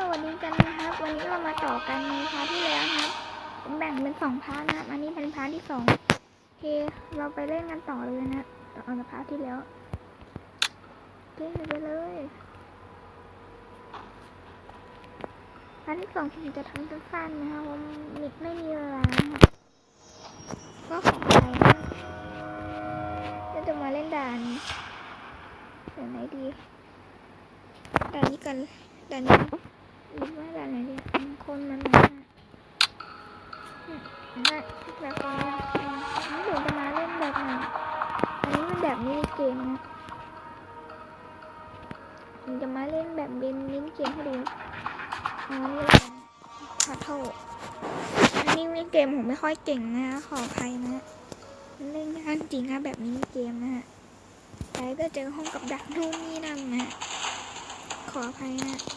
สวัสดีกันนะครับ วันนี้เรามาต่อกันในพาร์ทที่แล้วครับ ผมแบ่งเป็นสองพาร์ทนะอันนี้เป็นพาร์ทที่สองโอเค เราไปเล่นกันต่อเลยนะต่อจากพาร์ทที่แล้วเล่นไปเลยพาร์ทที่สองผมจะทำสั้นๆนะครับผมมิดไม่มีเวลานะครับก็ขอไปนะเราจะมาเล่นด่านเดี๋ยวไหนดีด่านนี้กันด่ หรือว่าแบบไหนดีอืมคนมันมานี่ยแบบนี้นี่เดี๋ยวจะมาเล่นแบบไหนอันนี้มันแบบมินิเกมนะผมจะมาเล่นแบบเป็นมินิเกมให้ดูอ๋อนี่แหละพาโทอันนี้มินิเกมผมไม่ค่อยเก่งนะ ขออภัยนะมันเล่นยากจริงนะแบบมินิเกมนะฮะไปก็เจอห้องกับดักนู่นนี่นั่นนะขออภัยนะ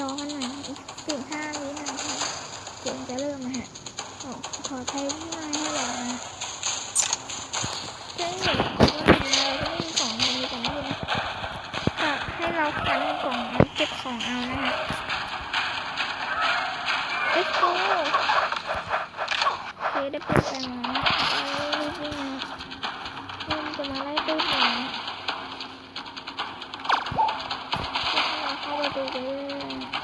รอกันหน่อยอีกสิบห้าวินาทีเกมจะเริ่มนะฮะขอใช้ที่ไม้ให้รอนะเจ๊งเหมือนว่าเราไม่มีของมีแต่ไม่มีก็ให้เราคันกล่องเก็บของเอานะฮะเอ็กโคเคได้เปิดไปมาเอารีบวิ่งนะเริ่มจะมาไล่ตู้หนู น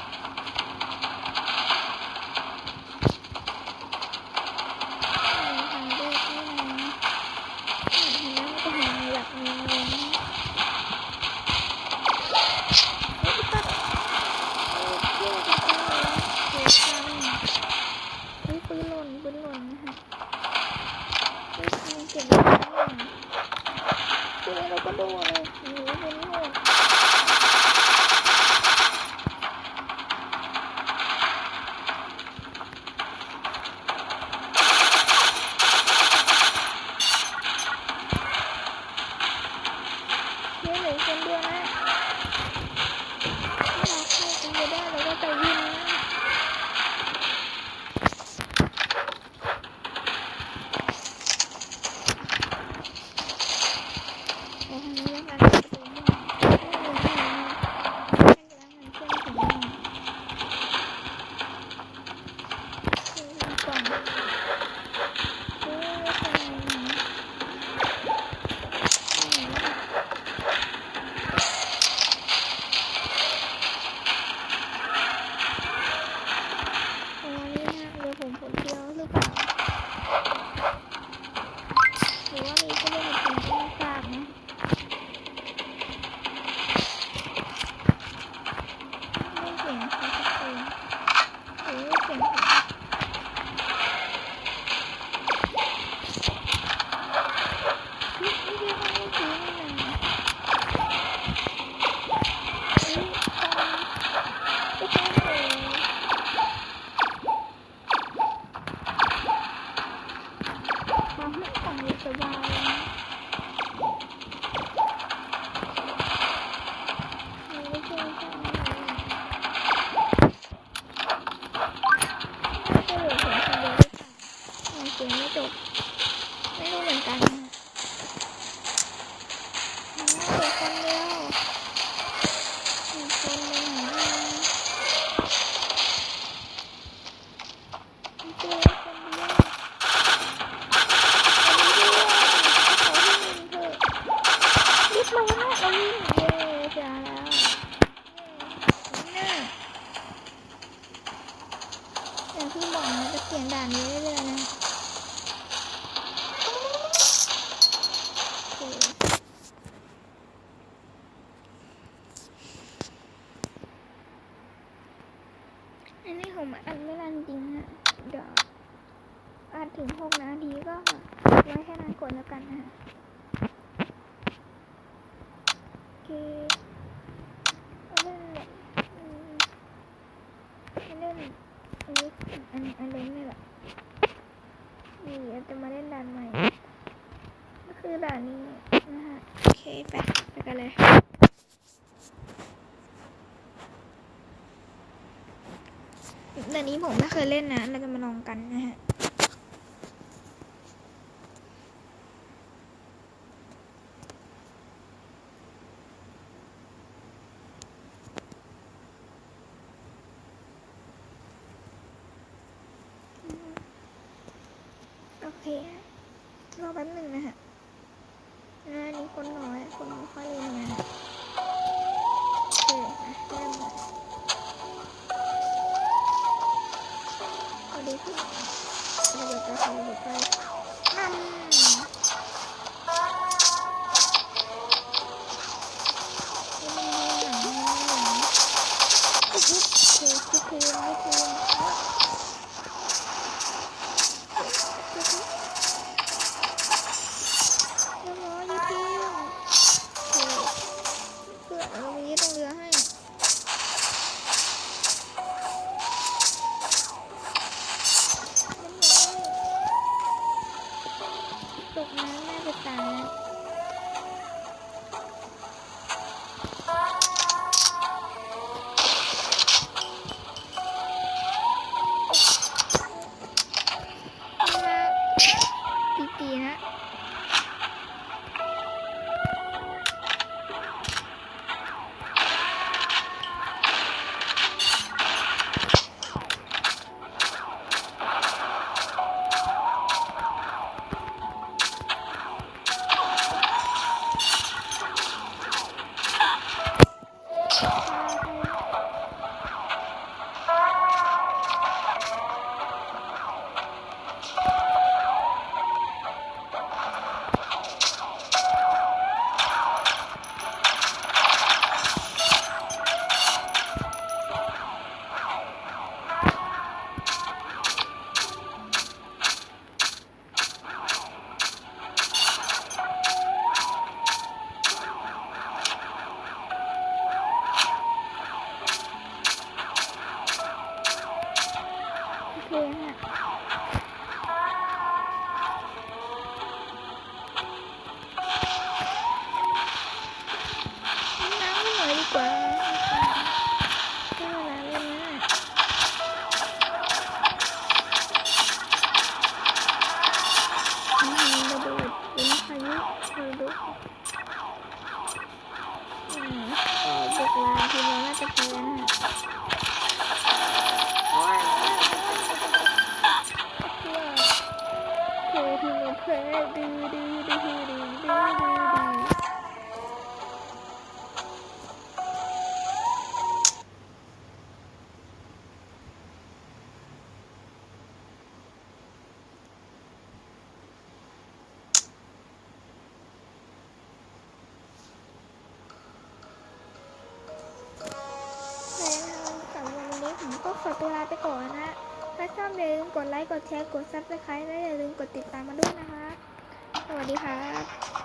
ของสบายนะมันไม่ใช่แค่นั้นเลยน่าจบ ด่านนี้เรื่อยๆนะอันนี้ผมอัดไม่นานจริงฮะเดี๋ยวอัดถึงหกนาทีก็ไว้แค่นั้นก่อนแล้วกันนะฮะโอเคเอาเล่นแบบอืมเอาเล่นอันนี้ อันอันเล่นนี่แหละนี่เราจะมาเล่นด่านใหม่ ก็คือด่านนี้นะฮะโอเคไปไปกันเลยด่านนี้ผมไม่เคยเล่นนะ เราจะมาลองกันนะฮะ อเค รอแป๊บหนึ่งนะฮะงานนี้คนน้อย คนไม่ค่อยเล่นงานโอเคนะเริ่มเลยสวัสดีพี่ระเบิดไฟระเบิดไฟ ตกน้ำน่าจะตาย ไปก่อนนะถ้าชอบอย่าลืมกดไลค์ กดแชร์ กด subscribe และอย่าลืมกดติดตามมาด้วยนะคะ สวัสดีครับ